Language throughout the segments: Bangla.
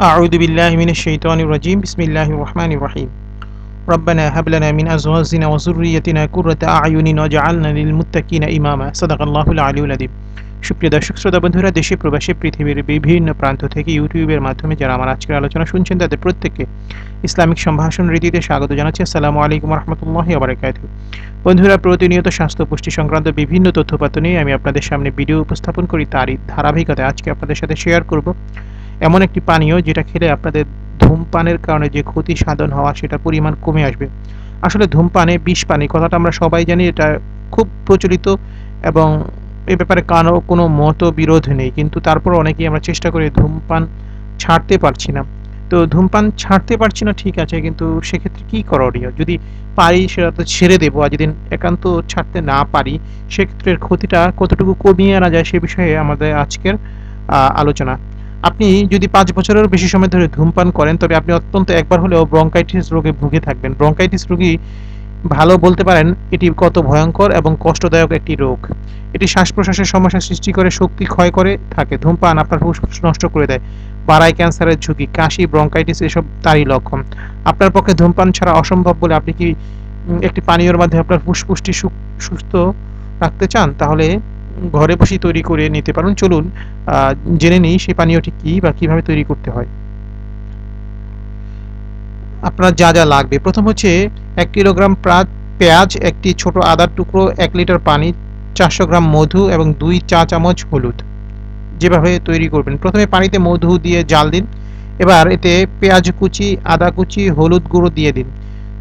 أعوذ بالله من الشيطان الرجيم بسم الله الرحمن الرحيم ربنا هب لنا من أزواجنا وذريتنا قرة أعين واجعلنا للمتقين إماما صدق الله العلي العظيم সুপ্রিয় দর্শক শ্রোতা বন্ধুরা দেশে প্রবাসে পৃথিবীর বিভিন্ন প্রান্ত থেকে ইউটিউবের মাধ্যমে যারা আমার আজকের আলোচনা শুনছেন তাদের প্রত্যেককে ইসলামিক সম্ভাষণ রীতিতে স্বাগত জানাচ্ছি আসসালামু আলাইকুম রহমতুল্লাহ আবরাকাত বন্ধুরা প্রতিনিয়ত স্বাস্থ্য পুষ্টি সংক্রান্ত বিভিন্ন তথ্যপাত্র নিয়ে আমি আপনাদের সামনে ভিডিও উপস্থাপন করি তারই ধারাবাহিকতায় আজকে আপনাদের সাথে শেয়ার করব এমন একটি পানীয় যেটা খেলে আপনাদের ধূমপানের কারণে যে ক্ষতি সাধন হওয়া সেটা পরিমাণ কমে আসবে। আসলে ধূমপানে বিষ পানি কথাটা আমরা সবাই জানি, এটা খুব প্রচলিত এবং এ ব্যাপারে কারও কোনো মত বিরোধ নেই। কিন্তু তারপর অনেকেই আমরা চেষ্টা করি ধূমপান ছাড়তে পারছি না। তো ধূমপান ছাড়তে পারছি না, ঠিক আছে, কিন্তু সেক্ষেত্রে কী করণীয়? যদি পারি, সেটা তো ছেড়ে দেবো। আর যদি একান্ত ছাড়তে না পারি, সেক্ষেত্রে ক্ষতিটা কতটুকু কমিয়ে আনা যায় সে বিষয়ে আমাদের আজকের আলোচনা। আপনি যদি পাঁচ বছরের বেশি সময় ধরে ধূমপান করেন, তবে আপনি অত্যন্ত একবার হলেও ব্রঙ্কাইটিস রোগে ভুগে থাকবেন। ব্রঙ্কাইটিস রোগী ভালো বলতে পারেন, এটি কত ভয়ঙ্কর এবং কষ্টদায়ক একটি রোগ। এটি শ্বাস প্রশ্বাসের সমস্যা সৃষ্টি করে, শক্তি ক্ষয় করে থাকে, ধূমপান আপনার ফুসফুস নষ্ট করে দেয়, বাড়ায় ক্যান্সারের ঝুঁকি, কাশি ব্রঙ্কাইটিস এসব তারই লক্ষণ। আপনার পক্ষে ধূমপান ছাড়া অসম্ভব বলে আপনি কি একটি পানীয়র মাধ্যমে আপনার ফুসফুসটি সুস্থ রাখতে চান? তাহলে ঘরে বসেই তৈরি করে নিতে পারেন। চলুন জেনে নিই সেই পানীয়টি কি বা কীভাবে তৈরি করতে হয়। আপনার যা যা লাগবে। প্রথম হচ্ছে এক কিলোগ্রাম পেঁয়াজ, একটি ছোট আদার টুকরো, এক লিটার পানি, চারশো গ্রাম মধু এবং দুই চা চামচ হলুদ। যেভাবে তৈরি করবেন। প্রথমে পানিতে মধু দিয়ে জাল দিন। এবার এতে পেঁয়াজ কুচি, আদা কুচি, হলুদ গুঁড়ো দিয়ে দিন।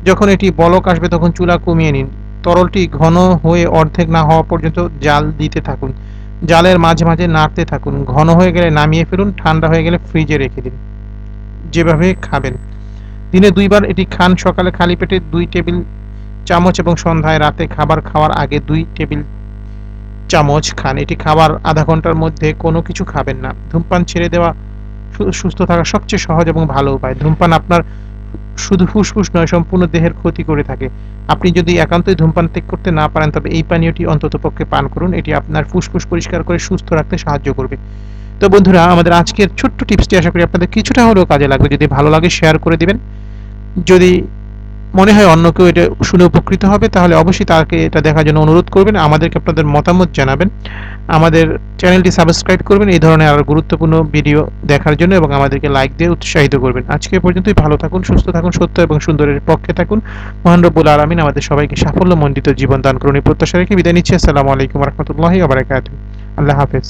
যখন এটি বলক আসবে, তখন চুলা কমিয়ে নিন। তরলটি ঘন হয়ে অর্ধেক না হওয়া পর্যন্ত জাল দিতে থাকুন। জালের মাঝে মাঝে নাড়তে থাকুন। ঘন হয়ে গেলে নামিয়ে ফেলুন, ঠান্ডা হয়ে গেলে ফ্রিজে রেখে দিন। যেভাবে খাবেন। দিনে দুইবার এটি খান। সকালে খালি পেটে দুই টেবিল চামচ এবং সন্ধ্যায় রাতে খাবার খাওয়ার আগে দুই টেবিল চামচ খান। এটি খাবার আধা ঘণ্টার মধ্যে কোনো কিছু খাবেন না। ধূমপান ছেড়ে দেওয়া সুস্থ থাকা সবচেয়ে সহজ এবং ভালো উপায়। ধূমপান আপনার শুধু ফুসফুস নয়, সম্পূর্ণ দেহের ক্ষতি করে থাকে। আপনি যদি একান্তই ধূমপান ত্যাগ করতে না পারেন, তবে এই পানীয়টি অন্তত পক্ষে পান করুন। এটি আপনার ফুসফুস পরিষ্কার করে সুস্থ রাখতে সাহায্য করবে। তো বন্ধুরা, আমাদের আজকের ছোট্ট টিপসটি আশা করি আপনাদের কিছুটা হলেও কাজে লাগবে। যদি ভালো লাগে শেয়ার করে দিবেন। যদি মনে হয় অন্য কেউ এটা শুনে উপকৃত হবে, তাহলে অবশ্যই তাকে এটা দেখার জন্য অনুরোধ করবেন। আমাদেরকে আপনাদের মতামত জানাবেন। আমাদের চ্যানেলটি সাবস্ক্রাইব করবেন, এই ধরনের আরও গুরুত্বপূর্ণ ভিডিও দেখার জন্য এবং আমাদেরকে লাইক দিয়ে উৎসাহিত করবেন। আজকে পর্যন্তই, ভালো থাকুন, সুস্থ থাকুন, সত্য এবং সুন্দরের পক্ষে থাকুন। মহান রব্বুল আলমিন আমাদের সবাইকে সাফল্যমণ্ডিত জীবন দান করুন প্রত্যাশা রেখে বিদায় নিচ্ছি। আসসালামু আলাইকুম রহমতুল্লাহি আবরাকাত আল্লাহ হাফেজ।